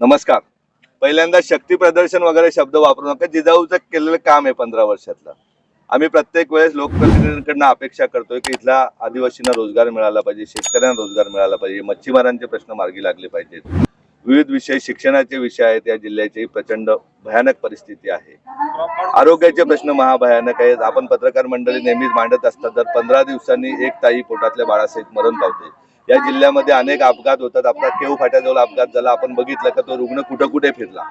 नमस्कार. पहिल्यांदा शक्ती प्रदर्शन वगैरे शब्द वापरू नका. जिजाऊचं केलेलं काम आहे पंधरा वर्षातलं. आम्ही प्रत्येक वेळेस लोकप्रतिनिधींकडनं अपेक्षा करतोय की इथल्या आदिवासींना रोजगार मिळाला पाहिजे शेतकऱ्यांना रोजगार मिळाला पाहिजे मच्छीमारांचे प्रश्न मार्गी लागले पाहिजेत. विविध विषय शिक्षणाचे विषय आहेत या जिल्ह्याची प्रचंड भयानक परिस्थिती आहे. आरोग्याचे प्रश्न महाभयानक आहेत. आपण पत्रकार मंडळी नेहमीच मांडत असतात. तर पंधरा दिवसांनी एक ताई पोटातल्या बाळासाहेब मरण पावते. या जिल्ह्यामध्ये अनेक अपघात होतात. आपला केव फाट्याजवळ अपघात झाला. आपण बघितलं का तो रुग्ण कुठं कुठे फिरला.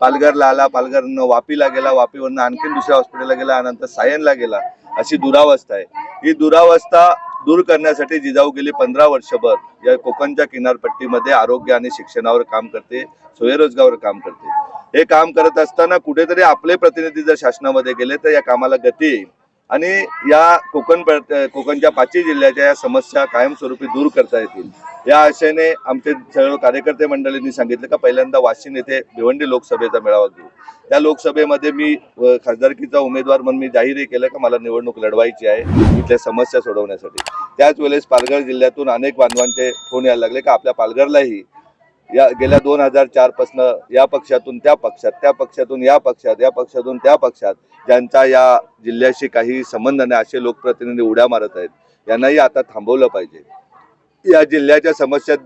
पालघरला आला. पालघरनं वापीला गेला. वापीवरनं आणखीन दुसऱ्या हॉस्पिटलला गेला. नंतर सायनला गेला. अशी दुरावस्था आहे. ही दुरावस्था दूर करण्यासाठी जिजाऊ गेली पंधरा वर्षभर. या कोकणच्या किनारपट्टीमध्ये आरोग्य आणि शिक्षणावर काम करते. स्वयंरोजगारावर काम करते. हे काम करत असताना कुठेतरी आपले प्रतिनिधी जर शासनामध्ये गेले तर या कामाला गती येईल. आणि या कोकण कोकणच्या पाचही जिल्ह्याच्या या समस्या कायमस्वरूपी दूर करता येतील. या आशेने आमचे सर्व कार्यकर्ते मंडळींनी सांगितलं का पहिल्यांदा वाशिम येथे भिवंडी लोकसभेचा मेळावा घेऊ. त्या लोकसभेमध्ये मी खासदारकीचा उमेदवार म्हणून मी जाहीरही केलं का मला निवडणूक लढवायची आहे इथल्या समस्या सोडवण्यासाठी. त्याच वेळेस पालघर जिल्ह्यातून अनेक बांधवांचे फोन यायला लागले का आपल्या पालघरलाही या गेल्या दोन हजार चार पासनं या पक्षातून त्या पक्षात त्या पक्षातून या पक्षात या पक्षातून त्या पक्षात ज्यांचा या जिल्ह्याशी काही संबंध नाही असे लोकप्रतिनिधी उड्या मारत आहेत यांनाही आता थांबवलं पाहिजे. या जिल्ह्याच्या समस्या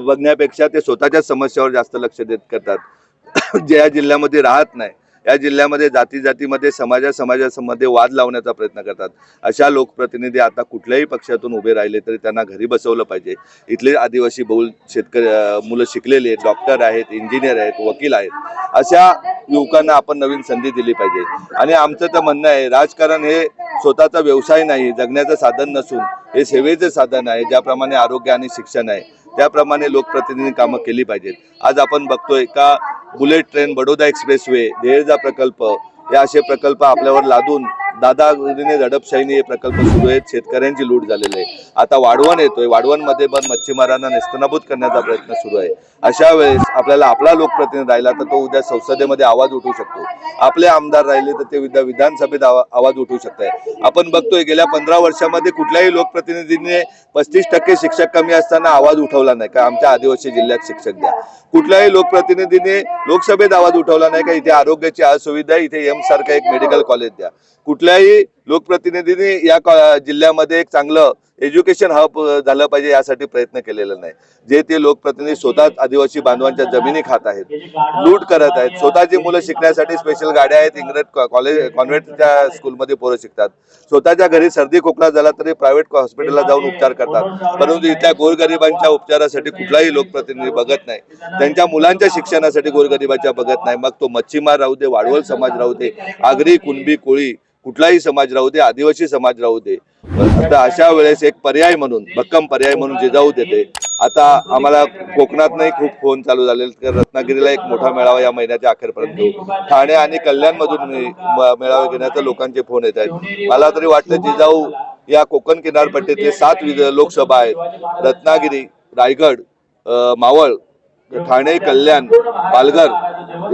बघण्यापेक्षा ते स्वतःच्या समस्यावर जास्त लक्ष देत करतात. ज्या या जिल्ह्यामध्ये राहत नाही या जिल्ह्यामध्ये जाती जातीमध्ये समाजा समाजामध्ये वाद लावण्याचा प्रयत्न करतात. अशा लोकप्रतिनिधी आता कुठल्याही पक्षातून उभे राहिले तरी त्यांना घरी बसवलं पाहिजे. इथले आदिवासी बहुल शेतकरी मुलं शिकलेली आहेत डॉक्टर आहेत इंजिनियर आहेत वकील आहेत. अशा युवकांना आपण नवीन संधी दिली पाहिजे. आणि आमचं तर म्हणणं आहे राजकारण हे स्वतःचा व्यवसाय नाही जगण्याचं साधन नसून हे सेवेचं साधन आहे ज्याप्रमाणे आरोग्य आणि शिक्षण आहे त्याप्रमाणे लोकप्रतिनिधी कामं केली पाहिजेत. आज आपण बघतोय का bullet train Baroda expressway प्रकल्प हे असे प्रकल्प आपल्यावर लादून दादागिरीने दडपशाहीने हे प्रकल्प सुरू आहेत. शेतकऱ्यांची लूट झालेली आहे. आता वाढवण येतोय. वाढवणमध्ये पण मच्छीमारांना नेस्तनाबूत करण्याचा प्रयत्न सुरू आहे. अशा वेळेस आपल्याला आपला लोकप्रतिनिधी राहिला तर तो उद्या संसदेमध्ये आवाज उठवू शकतो. आपले आमदार राहिले तर ते उद्या विधानसभेत आवाज उठवू शकताय आपण बघतोय गेल्या पंधरा वर्षामध्ये कुठल्याही लोकप्रतिनिधीने पस्तीस टक्के शिक्षक कमी असताना आवाज उठवला नाही. का आमच्या आदिवासी जिल्ह्यात शिक्षक द्या. कुठल्याही लोकप्रतिनिधीने लोकसभेत आवाज उठवला नाही. का इथे आरोग्याची असुविधा इथे एम सारखं एक मेडिकल कॉलेज द्या. कुठल्याही लोकप्रतिनिधींनी या जिल्ह्यामध्ये एक चांगलं एज्युकेशन हब झालं पाहिजे यासाठी प्रयत्न केलेला नाही. जे ते लोकप्रतिनिधी स्वतः आदिवासी बांधवांच्या जमिनी खात आहेत लूट करत आहेत. स्वतःची मुलं शिकण्यासाठी स्पेशल गाड्या आहेत. इंग्रज कॉलेज कॉन्व्हेंटच्या स्कूलमध्ये पोरं शिकतात. स्वतःच्या घरी सर्दी खोकला झाला तरी प्रायव्हेट हॉस्पिटलला जाऊन उपचार करतात. परंतु इथल्या गोरगरिबांच्या उपचारासाठी कुठलाही लोकप्रतिनिधी बघत नाही. त्यांच्या मुलांच्या शिक्षणासाठी गोरगरिबाच्या बघत नाही. मग तो मच्छीमार राहू दे वाढवल समाज राहू दे. आगरी कुणबी कोळी कुठलाही समाज राहू दे आदिवासी समाज राहू दे. तर अशा वेळेस एक पर्याय म्हणून भक्कम पर्याय म्हणून जिजाऊ देते आता आम्हाला कोकणातनंही खूप फोन चालू झाले तर रत्नागिरीला एक मोठा मेळावा या महिन्याच्या अखेरपर्यंत घेऊ ठाणे आणि कल्याणमधून मेळावे घेण्याचा लोकांचे फोन येत आहेत. मला तरी वाटतं जिजाऊ या कोकण किनारपट्टीतले सात विध- लोकसभा आहेत. रत्नागिरी रायगड मावळ ठाणे कल्याण पालघर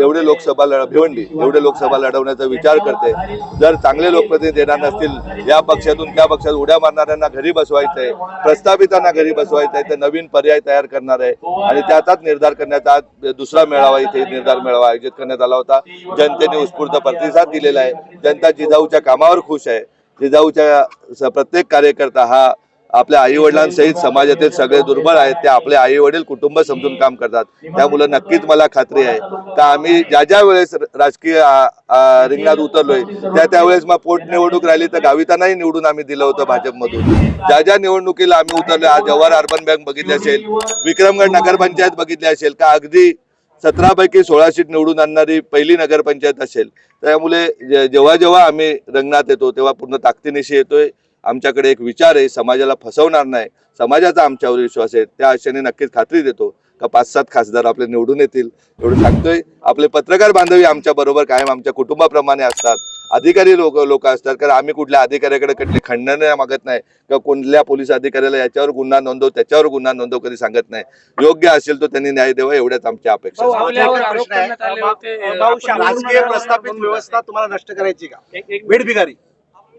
एवढे लोकसभा लढ भिवंडी एवढे लोकसभा लढवण्याचा विचार करते. जर चांगले लोकप्रतिनिधी येणार नसतील या पक्षातून त्या पक्षात उड्या मारणाऱ्यांना घरी बसवायचंय प्रस्थापितांना घरी बसवायचंय तर नवीन पर्याय तयार करणार आहे. आणि त्याचाच निर्धार करण्याचा दुसरा मेळावा इथे निर्धार मेळावा आयोजित करण्यात आला होता. जनतेने उत्स्फूर्त प्रतिसाद दिलेला आहे. जनता जिजाऊच्या कामावर खुश आहे. जिजाऊच्या प्रत्येक कार्यकर्ता हा आपल्या आई वडिलांसहित समाजातील सगळे दुर्बल आहेत ते आपले आई वडील कुटुंब समजून काम करतात. त्यामुळे नक्कीच मला खात्री आहे. का आम्ही ज्या ज्या वेळेस राजकीय रिंगणात उतरलोय त्या त्यावेळेस मग पोटनिवडणूक राहिली तर गावितांनाही निवडून आम्ही दिलं होतं भाजपमधून. ज्या ज्या निवडणुकीला आम्ही उतरलो आज जवाहर अर्बन बँक बघितली असेल विक्रमगड नगरपंचायत बघितली असेल का अगदी सतरा पैकी सोळा सीट निवडून आणणारी पहिली नगरपंचायत असेल त्यामुळे जेव्हा जेव्हा आम्ही रंगणात येतो तेव्हा पूर्ण ताकदीनिशी येतोय. आमच्याकडे एक विचार आहे समाजाला फसवणार नाही समाजाचा आमच्यावर विश्वास आहे त्या आशेने नक्कीच खात्री देतो का पाच सात खासदार आपले निवडून येतील एवढं सांगतोय. आपले पत्रकार बांधवी आमच्या बरोबर कायम आमच्या कुटुंबाप्रमाणे असतात. अधिकारी लोक लोक असतात कारण आम्ही कुठल्या अधिकाऱ्याकडे कुठली खंडन मागत नाही किंवा कोणत्या पोलीस अधिकाऱ्याला याच्यावर गुन्हा नोंदव त्याच्यावर गुन्हा नोंदव कधी सांगत नाही. योग्य असेल तो त्यांनी न्याय द्यावा एवढ्याच आमच्या अपेक्षा राजकीय प्रस्थापित व्यवस्था तुम्हाला नष्ट करायची का? वेड भिकारी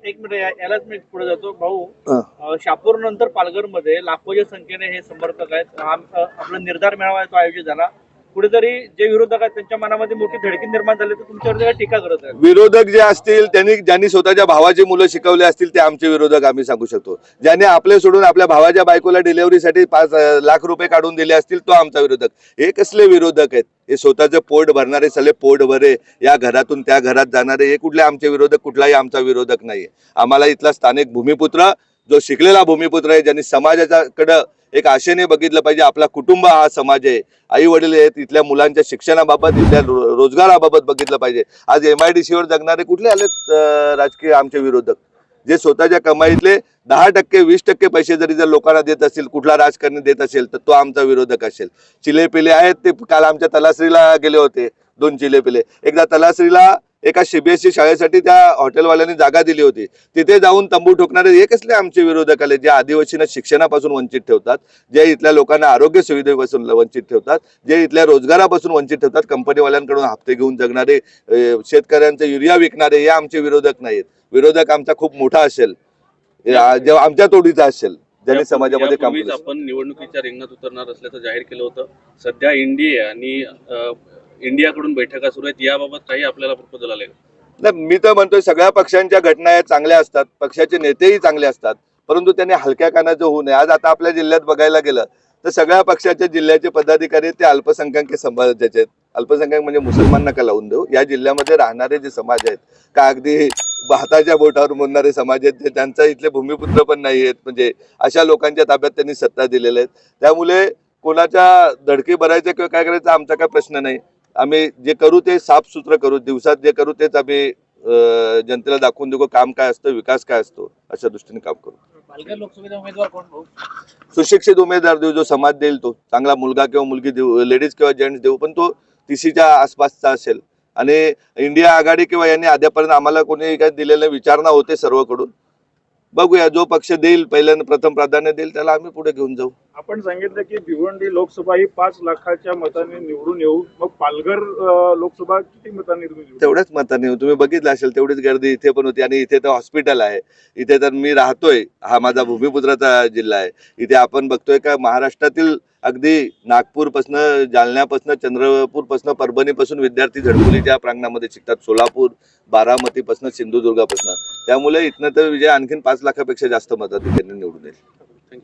एक मिनिट यालाच मी पुढे जातो. भाऊ शापूर नंतर पालघरमध्ये लाखोच्या संख्येने हे समर्थक आहेत. आपला निर्धार मेळावा तो आयोजित झाला. कुठेतरी जे विरोधक आहेत त्यांच्या मनामध्ये मोठी धडकी निर्माण झाली तर तुमच्यावर टीका करत आहे विरोधक जे असतील त्यांनी ज्यांनी स्वतःच्या भावाची मुलं शिकवले असतील ते आमचे विरोधक आम्ही सांगू शकतो. ज्यांनी आपले सोडून आपल्या भावाच्या बायकोला डिलेव्हरीसाठी पाच लाख रुपये काढून दिले असतील तो आमचा विरोधक. हे कसले विरोधक आहेत? हे स्वतःचे पोट भरणारे सगळे पोट भरे या घरातून त्या घरात जाणारे हे कुठले आमचे विरोधक कुठलाही आमचा विरोधक नाही आम्हाला इथला स्थानिक भूमिपुत्र जो शिकलेला भूमिपुत्र आहे ज्यांनी समाजाच्याकडं एक आशेने बघितलं पाहिजे आपला कुटुंब हा समाज आहे. आई वडील आहेत इथल्या मुलांच्या शिक्षणाबाबत इथल्या रोजगाराबाबत बघितलं पाहिजे. आज एम आय डी सीवर जगणारे कुठले आलेत राजकीय आमचे विरोधक? जे स्वतःच्या कमाईतले दहा टक्के वीस टक्के पैसे जरी जर लोकांना देत असतील कुठला राजकारणी देत असेल तर तो आमचा विरोधक असेल. चिले पिले आहेत ते काल आमच्या तलासरीला गेले होते दोन चिले पिले एकदा तलासरीला एका सीबीएसई शाळेसाठी त्या हॉटेलवाल्यांनी जागा दिली होती. तिथे जाऊन तंबू ठोकणारे हे कसले आमचे विरोधक आले? जे आदिवासींना शिक्षणापासून वंचित ठेवतात जे इथल्या लोकांना आरोग्य सुविधेपासून वंचित ठेवतात जे इथल्या रोजगारापासून वंचित ठेवतात कंपनीवाल्यांकडून हप्ते घेऊन जगणारे शेतकऱ्यांचं युरिया विकणारे हे आमचे विरोधक नाहीत विरोधक आमचा खूप मोठा असेल. जेव्हा आमच्या तोडीचा असेल ज्यांनी समाजामध्ये काम आपण निवडणुकीच्या रिंगणात उतरणार असल्याचं जाहीर केलं होतं. सध्या एनडीए आणि इंडियाकडून बैठका सुरू आहेत याबाबत काही आपल्याला प्रपोजल आले नाही मी तर म्हणतोय सगळ्या पक्षांच्या घटना या चांगल्या असतात पक्षाचे नेतेही चांगले असतात परंतु त्यांनी हलक्या कानाचं होऊ नये. आज आता आपल्या जिल्ह्यात बघायला गेलं तर सगळ्या पक्षाच्या जिल्ह्याचे पदाधिकारी ते अल्पसंख्याक समाजाचे आहेत. अल्पसंख्याक म्हणजे मुसलमान नका लावून देऊ? या जिल्ह्यामध्ये राहणारे जे समाज आहेत का अगदी भाताच्या बोटावर मोडणारे समाज आहेत जे त्यांचा इथले भूमिपुत्र पण नाही आहेत म्हणजे अशा लोकांच्या ताब्यात त्यांनी सत्ता दिलेल्या आहेत. त्यामुळे कोणाच्या धडकी भरायचं किंवा काय करायचं आमचा काय प्रश्न नाही. आम्ही जे करू ते साफसूत्र करू दिवसात जे करू तेच आम्ही जनतेला दाखवून देऊ काम काय असतं विकास काय असतो अशा दृष्टीने काम करू. पालघर लोकसभेचा उमेदवार कोण भाऊ? सुशिक्षित उमेदवार देऊ जो समाज देईल तो. चांगला मुलगा किंवा मुलगी देऊ लेडीज किंवा जेंट्स देऊ पण तो तिसीच्या आसपासचा असेल. आणि इंडिया आघाडी किंवा यांनी आद्यापर्यंत आम्हाला कोणी काही दिलेलं विचारणा होते सर्वकडून. बघूया जो पक्ष देईल पहिल्यांदा प्रथम प्राधान्य देईल त्याला आम्ही पुढे घेऊन जाऊ. आपण सांगितलं की भिवंडी लोकसभा ही पाच लाखाच्या मताने निवडून येऊ. मग पालघर लोकसभा किती मतांनी तेवढ्याच मताने तुम्ही बघितलं असेल तेवढीच गर्दी इथे पण होती आणि इथे तर हॉस्पिटल आहे. इथे तर मी राहतोय. हा माझा भूमिपुत्राचा जिल्हा आहे. इथे आपण बघतोय का महाराष्ट्रातील अगदी नागपूरपासनं जालन्यापासनं चंद्रपूरपासनं परभणीपासून विद्यार्थी झडपोलीच्या प्रांगणामध्ये शिकतात सोलापूर बारामतीपासनं सिंधुदुर्गापासनं. त्यामुळे इथनं तर विजय आणखीन पाच लाखापेक्षा जास्त मताधिकाऱ्यांनी निवडून येईल. Thank